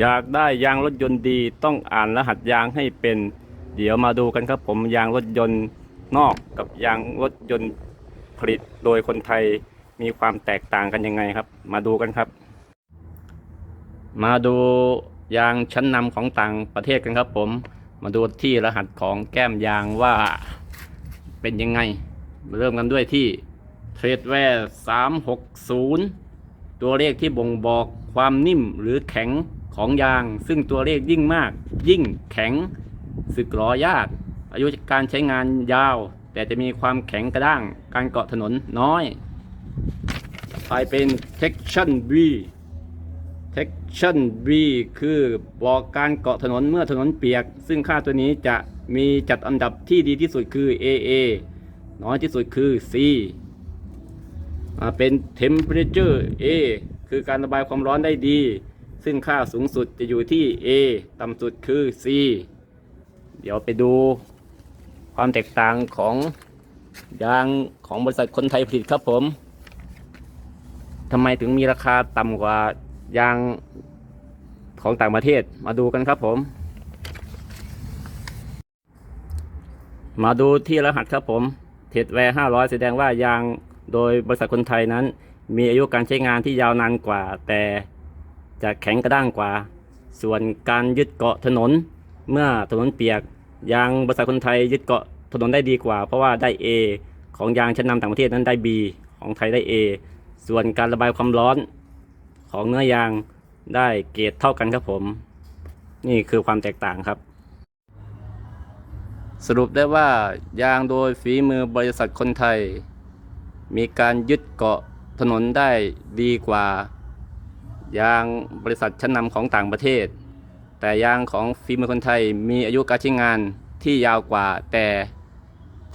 อยากได้ยางรถยนต์ดีต้องอ่านรหัสยางให้เป็น เดี๋ยวมาดูกันครับผมยางรถยนต์นอกกับยางรถยนต์ผลิตโดยคนไทยมีความแตกต่างกันยังไงครับ มาดูกันครับ มาดูยางชั้นนำของต่างประเทศกันครับผม มาดูที่รหัสของแก้มยางว่าเป็นยังไง เริ่มกันด้วยที่เทรดแวร์360 ตัวเลขที่บ่งบอกความนิ่มหรือแข็ง ของยาง ซึ่งตัวเลขยิ่งมาก ยิ่งแข็งสึกหรอยาก อายุการใช้งานยาว แต่จะมีความแข็งกระด้าง การเกาะถนนน้อยไปเป็น Section B Section B คือบอกการเกาะถนนเมื่อถนนเปียก ซึ่งค่าตัวนี้จะมีจัดอันดับที่ดีที่สุดคือ AA น้อยที่สุดคือ C อเป็น Temperature A คือการระบายความร้อนได้ดี ซึ่งค่าสูงสุดจะอยู่ที่ A ต่ำสุดคือ C เดี๋ยวไปดูความแตกต่างของยางของบริษัทคนไทยผลิตครับผมทำไมถึงมีราคาต่ำกว่ายางของต่างประเทศมาดูกันครับผม มาดูที่รหัสครับผมเทดแวร์500 แสดงว่ายางโดยบริษัทคนไทยนั้น มีอายุการใช้งานที่ยาวนานกว่า แต่ จะแข็งกระด้างกว่า ส่วนการยึดเกาะถนน เมื่อถนนเปียกยางบริษัทคนไทยยึดเกาะถนนได้ดีกว่า เพราะว่าได้ A ของยางชั้นนำต่างประเทศนั้นได้ B ของไทยได้ A ส่วนการระบายความร้อนของเนื้อยางได้เกรดเท่ากันครับผม นี่คือความแตกต่างครับ สรุปได้ว่ายางโดยฝีมือบริษัทคนไทย มีการยึดเกาะถนนได้ดีกว่า ยางบริษัทชั้นนำของต่างประเทศ แต่ยางของฝีมือคนไทยมีอายุการใช้งานที่ยาวกว่า แต่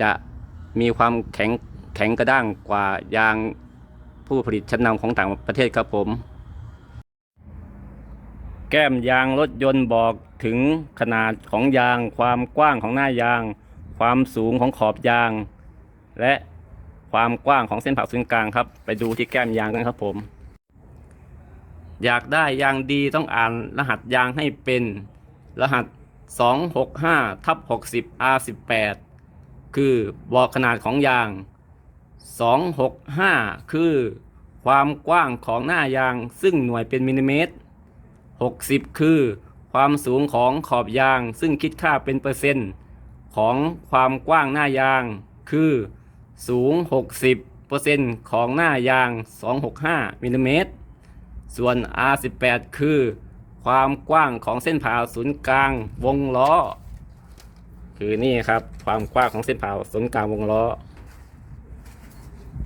จะมีความแข็งแข็งกระด้างกว่ายางผู้ผลิตชั้นนำของต่างประเทศครับผม แก้มยางรถยนต์บอกถึงขนาดของยาง ความกว้างของหน้ายาง ความสูงของขอบยาง และความกว้างของเส้นผ่าศูนย์กลางครับ ไปดูที่แก้มยางกันครับผม อยากได้ยางดีต้องอ่านรหัสยางให้เป็น รหัส 265ทับ60 R18 คือบอกขนาดของยาง 265 คือความกว้างของหน้ายางซึ่งหน่วยเป็นมิลลิเมตร 60 คือความสูงของขอบยางซึ่งคิดค่าเป็นเปอร์เซ็นต์ของความกว้างหน้ายาง คือสูง 60เปอร์เซ็นต์ของหน้ายาง 265มิลลิเมตร ส่วน R18 คือ ความกว้างของเส้นผ่าศูนย์กลางวงล้อ คือนี่ครับความกว้างของเส้นผ่าศูนย์กลางวงล้อ